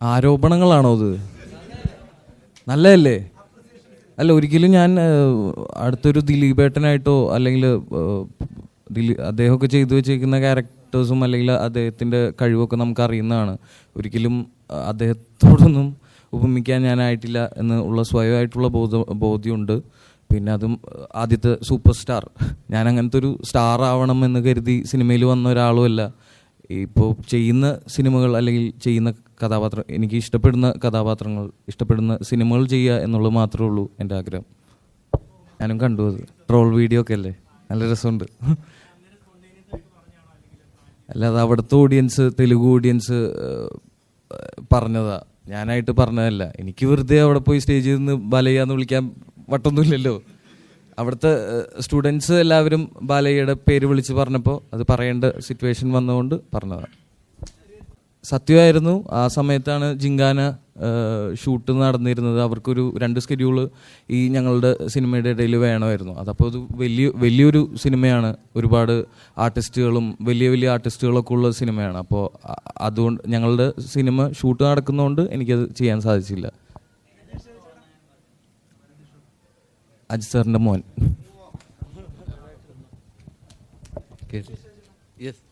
ആരോപണങ്ങളാണോ അത്? നല്ലതല്ലേ? അല്ല ഒരിക്കലും ഞാൻ അടുത്തൊരു ദിലീപേട്ടനായിട്ടോ അല്ലെങ്കിൽ ദിലീ അദ്ദേഹമൊക്കെ ചെയ്തു വെച്ചേക്കുന്ന ക്യാരക്ടേഴ്സും അല്ലെങ്കിൽ അദ്ദേഹത്തിന്റെ കഴിവൊക്കെ നമുക്ക് അറിയുന്നതാണ് ഒരിക്കലും അദ്ദേഹത്തോടൊന്നും ഉപമിക്കാൻ ഞാനായിട്ടില്ല എന്ന് ഉള്ള സ്വയമായിട്ടുള്ള ബോധ ബോധ്യമുണ്ട്. പിന്നെ അതും ആദ്യത്തെ സൂപ്പർ സ്റ്റാർ. ഞാൻ അങ്ങനത്തെ ഒരു സ്റ്റാർ ആവണം എന്ന് കരുതി സിനിമയിൽ വന്ന ഒരാളുമല്ല. ഇപ്പോൾ ചെയ്യുന്ന സിനിമകൾ അല്ലെങ്കിൽ ചെയ്യുന്ന കഥാപാത്രം എനിക്ക് ഇഷ്ടപ്പെടുന്ന കഥാപാത്രങ്ങൾ ഇഷ്ടപ്പെടുന്ന സിനിമകൾ ചെയ്യുക എന്നുള്ളത് മാത്രമേ ഉള്ളൂ എന്റെ ആഗ്രഹം. ഞാനും കണ്ടു അത്. ട്രോൾ വീഡിയോ ഒക്കെ അല്ലേ? നല്ല രസമുണ്ട്. അല്ലാതെ അവിടുത്തെ ഓഡിയൻസ് തെലുഗു ഓഡിയൻസ് പറഞ്ഞതാ. ഞാനായിട്ട് പറഞ്ഞതല്ല. എനിക്ക് വെറുതെ അവിടെ പോയി സ്റ്റേജിൽ നിന്ന് ബലയ്യാന്ന് വിളിക്കാൻ വട്ടൊന്നുമില്ലല്ലോ. അവിടുത്തെ സ്റ്റുഡൻസ് എല്ലാവരും ബാലയ്യയുടെ പേര് വിളിച്ച് പറഞ്ഞപ്പോൾ അത് പറയേണ്ട സിറ്റുവേഷൻ വന്നുകൊണ്ട് പറഞ്ഞതാണ് സത്യമായിരുന്നു ആ സമയത്താണ് ജിങ്കാന ഷൂട്ട് നടന്നിരുന്നത്. അവർക്കൊരു രണ്ട് സ്കെഡ്യൂൾ ഈ ഞങ്ങളുടെ സിനിമയുടെ ഇടയിൽ വേണമായിരുന്നു. അതപ്പോൾ അത് വലിയ വലിയൊരു സിനിമയാണ് ഒരുപാട് ആർട്ടിസ്റ്റുകളും വലിയ വലിയ ആർട്ടിസ്റ്റുകളൊക്കെ ഉള്ള സിനിമയാണ് അപ്പോൾ അതുകൊണ്ട് ഞങ്ങളുടെ സിനിമ ഷൂട്ട് നടക്കുന്നതുകൊണ്ട് എനിക്കത് ചെയ്യാൻ സാധിച്ചില്ല. അജിത് സാറിന്റെ മോൻ. യെസ്